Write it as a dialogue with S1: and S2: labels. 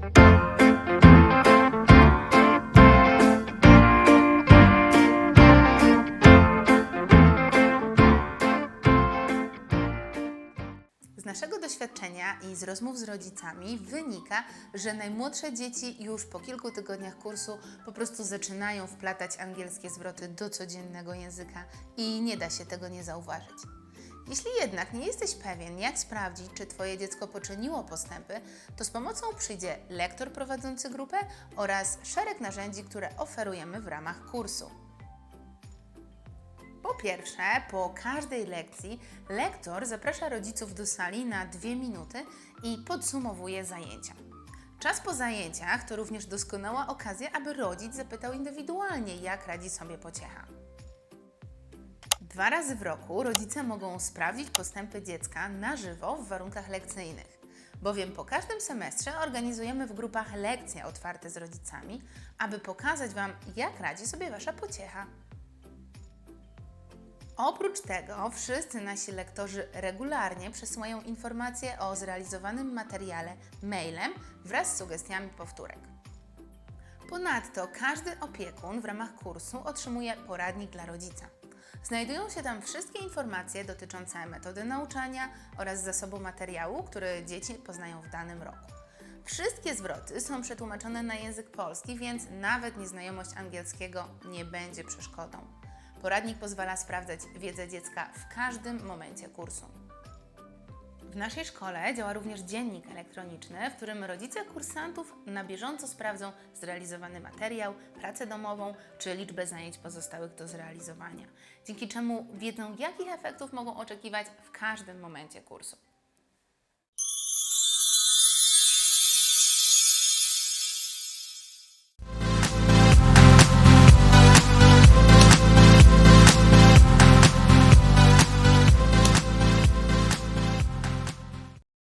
S1: Z naszego doświadczenia i z rozmów z rodzicami wynika, że najmłodsze dzieci już po kilku tygodniach kursu po prostu zaczynają wplatać angielskie zwroty do codziennego języka i nie da się tego nie zauważyć. Jeśli jednak nie jesteś pewien, jak sprawdzić, czy Twoje dziecko poczyniło postępy, to z pomocą przyjdzie lektor prowadzący grupę oraz szereg narzędzi, które oferujemy w ramach kursu. Po pierwsze, po każdej lekcji lektor zaprasza rodziców do sali na dwie minuty i podsumowuje zajęcia. Czas po zajęciach to również doskonała okazja, aby rodzic zapytał indywidualnie, jak radzi sobie pociecha. Dwa razy w roku rodzice mogą sprawdzić postępy dziecka na żywo w warunkach lekcyjnych, bowiem po każdym semestrze organizujemy w grupach lekcje otwarte z rodzicami, aby pokazać Wam, jak radzi sobie Wasza pociecha. Oprócz tego wszyscy nasi lektorzy regularnie przesyłają informacje o zrealizowanym materiale mailem wraz z sugestiami powtórek. Ponadto każdy opiekun w ramach kursu otrzymuje poradnik dla rodzica. Znajdują się tam wszystkie informacje dotyczące metody nauczania oraz zasobu materiału, który dzieci poznają w danym roku. Wszystkie zwroty są przetłumaczone na język polski, więc nawet nieznajomość angielskiego nie będzie przeszkodą. Poradnik pozwala sprawdzać wiedzę dziecka w każdym momencie kursu. W naszej szkole działa również dziennik elektroniczny, w którym rodzice kursantów na bieżąco sprawdzą zrealizowany materiał, pracę domową czy liczbę zajęć pozostałych do zrealizowania, dzięki czemu wiedzą, jakich efektów mogą oczekiwać w każdym momencie kursu.